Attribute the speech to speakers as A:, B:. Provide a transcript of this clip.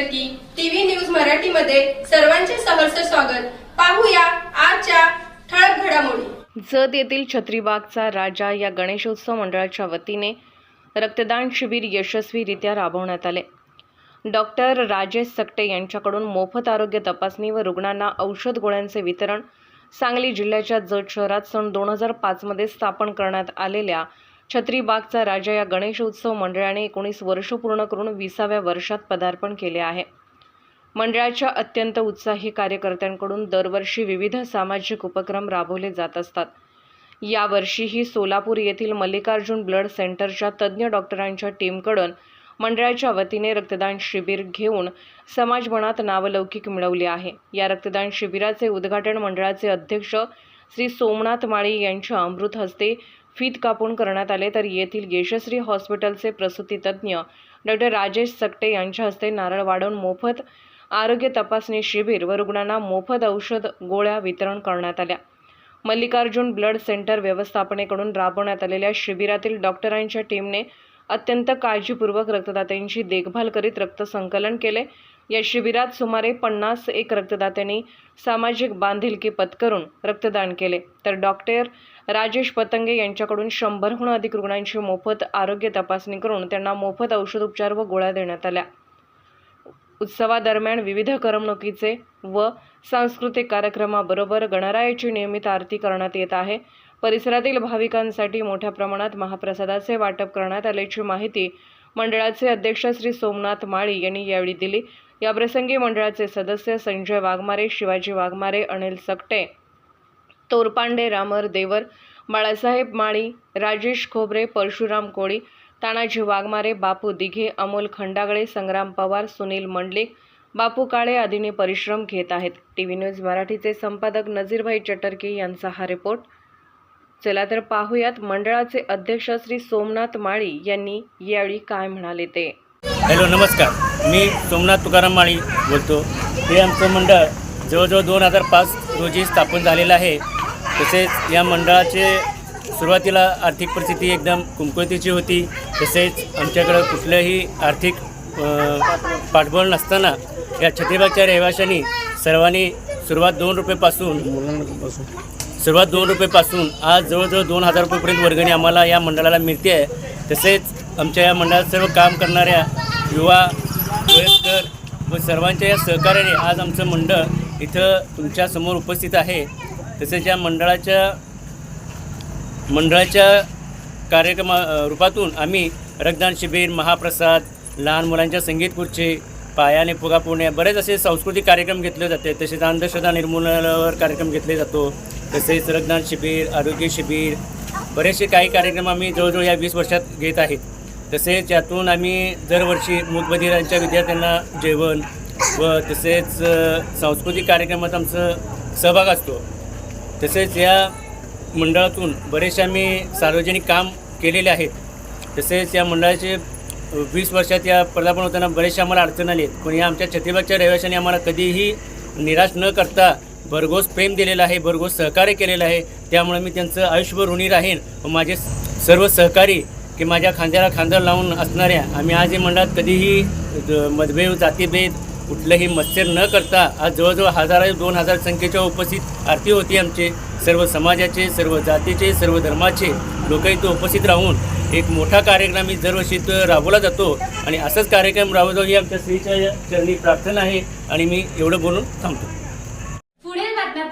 A: की TV news मराठीमध्ये सर्वांचे सहर्ष स्वागत. पाहूया आजच्या ठळक घडामोडी.
B: जत येथील छत्रीबागचा राजा या गणेशोत्सव मंडळाच्या वतीने रक्तदान शिबिर यशस्वीरित्या राबवण्यात आले. डॉक्टर राजेश सकटे यांच्याकडून मोफत आरोग्य तपासणी व रुग्णांना औषध गोळ्यांचे वितरण सांगली जिल्ह्याच्या जत शहरात सन दोन हजार पाचमध्ये स्थापन करण्यात आलेल्या छत्रीबागचा राजा या गणेशोत्सव मंडळाने एकोणीस वर्ष पूर्ण करून विसाव्या वर्षात पदार्पण केले आहे. मंडळाच्या अत्यंत उत्साही कार्यकर्त्यांकडून दरवर्षी विविध सामाजिक उपक्रम राबवले जात असतात. यावर्षीही सोलापूर येथील मल्लिकार्जुन ब्लड सेंटरच्या तज्ज्ञ डॉक्टरांच्या टीमकडून मंडळाच्या वतीने रक्तदान शिबिर घेऊन समाजमनात नावलौकिक मिळवले आहे. या रक्तदान शिबिराचे उद्घाटन मंडळाचे अध्यक्ष श्री सोमनाथ माळी यांच्या अमृत हस्ते फीत कापून करण्यात आले तर येथील यशस्वी हॉस्पिटलचे प्रसूतीतज्ज्ञ डॉक्टर राजेश सकटे यांच्या हस्ते नारळ वाढवून मोफत आरोग्य तपासणी शिबिर व रुग्णांना मोफत औषध गोळ्या वितरण करण्यात आल्या. मल्लिकार्जुन ब्लड सेंटर व्यवस्थापनेकडून राबवण्यात आलेल्या शिबिरातील डॉक्टरांच्या टीमने अत्यंत काळजीपूर्वक रक्तदात्यांची देखभाल करीत रक्त संकलन केले. या शिबिरात सुमारे पन्नास एक रक्तदात्यांनी सामाजिक बांधिलकी पत्करून रक्तदान केले. तर डॉक्टर राजेश पतंगे यांच्याकडून शंभरहून अधिक रुग्णांची मोफत आरोग्य तपासणी करून त्यांना मोफत औषधोपचार व गोळ्या देण्यात आल्या. उत्सवादरम्यान विविध करमणुकीचे व सांस्कृतिक कार्यक्रमाबरोबर गणरायाची नियमित आरती करण्यात येत आहे. परिसरातील भाविकांसाठी मोठ्या प्रमाणात महाप्रसादाचे वाटप करण्यात आल्याची माहिती मंडळाचे अध्यक्ष श्री सोमनाथ माळी यांनी यावेळी दिली. याप्रसंगी मंडळाचे सदस्य संजय वाघमारे शिवाजी वाघमारे अनिल सकटे तोरपांडे रामर देवर बाळासाहेब माळी राजेश खोबरे परशुराम कोळी तानाजी वाघमारे बापू दिघे अमोल खंडागळे संग्राम पवार सुनील मंडलिक बापू काळे आदींनी परिश्रम घेत आहेत. टी व्ही न्यूज मराठीचे संपादक नजीरभाई चटर्के यांचा हा रिपोर्ट. चला तर पाहूयात मंडळाचे अध्यक्ष श्री सोमनाथ माळी यांनी यावेळी काय म्हणाले ते.
C: हॅलो नमस्कार. मी सोमनाथ तुकाराम माळी बोलतो. हे आमचं मंडळ जवळजवळ दोन हजार पाच रोजी स्थापन झालेलं आहे. तसेच या मंडळाचे सुरुवातीला आर्थिक परिस्थिती एकदम कुंकवतीची होती. तसेच आमच्याकडं कुठलंही आर्थिक पाठबळ नसताना या छत्रीबागच्या रहिवाशांनी सर्वांनी सुरुवात दोन रुपयेपासून सुरुवात दोन रुपयेपासून. आज जवळजवळ दोन हजार रुपयेपर्यंत वर्गणी आम्हाला या मंडळाला मिळते. आहे तसेच आमच्या या मंडळात सर्व काम करणाऱ्या युवा वयस्कर व सर्वांच्या या सहकार्याने आज आमचं मंडळ इथं तुमच्यासमोर उपस्थित आहे. तसेच या मंडळाच्या मंडळाच्या कार्यक्रमा रूपातून आम्ही रक्तदान शिबिर महाप्रसाद लहान मुलांच्या संगीत खुर्ची पायाने फुगा पुणे बरेच असे सांस्कृतिक कार्यक्रम घेतले जाते. तसेच अंधश्रद्धा निर्मूलनावर कार्यक्रम घेतले जातो. तसेच रक्तदान शिबिर आरोग्य शिबिर बरेचसे काही कार्यक्रम आम्ही जवळजवळ या वीस वर्षात घेत आहेत. तसेच यातून आम्ही दरवर्षी मूकबधिरांच्या विद्यार्थ्यांना जेवण व तसेच सांस्कृतिक कार्यक्रमात आमचं सहभाग असतो. तसेच या मंडळातून बरेचसे आम्ही सार्वजनिक काम केलेले आहेत. तसेच या मंडळाचे वीस वर्षात या पदार्पण होताना बरेचसे आम्हाला अडचण आली आहेत. पण या आमच्या छत्रीबागच्या रहिवाशांनी आम्हाला कधीही निराश न करता भरघोस प्रेम दिलेलं आहे भरघोस सहकार्य केलेलं आहे. त्यामुळे मी त्यांचं आयुष्यभर ऋणी राहीन व माझे सर्व सहकारी की माझ्या खांद्याला खांदा लावून असणाऱ्या आम्ही आज या मंडळात कधीही मतभेद जातीभेद कुठलंही मत्सर न करता आज जवळजवळ हजार दोन हजार संख्येच्या उपस्थित आरती होती आमचे. सर्व समाजाचे सर्व जातीचे सर्व धर्माचे लोक इथं उपस्थित राहून एक मोठा कार्यक्रम मी दरवर्षी राबवला जातो आणि असंच कार्यक्रम राबवतो ही आमच्या श्रीच्या चरणी प्रार्थना आहे आणि मी एवढं बोलून थांबतो.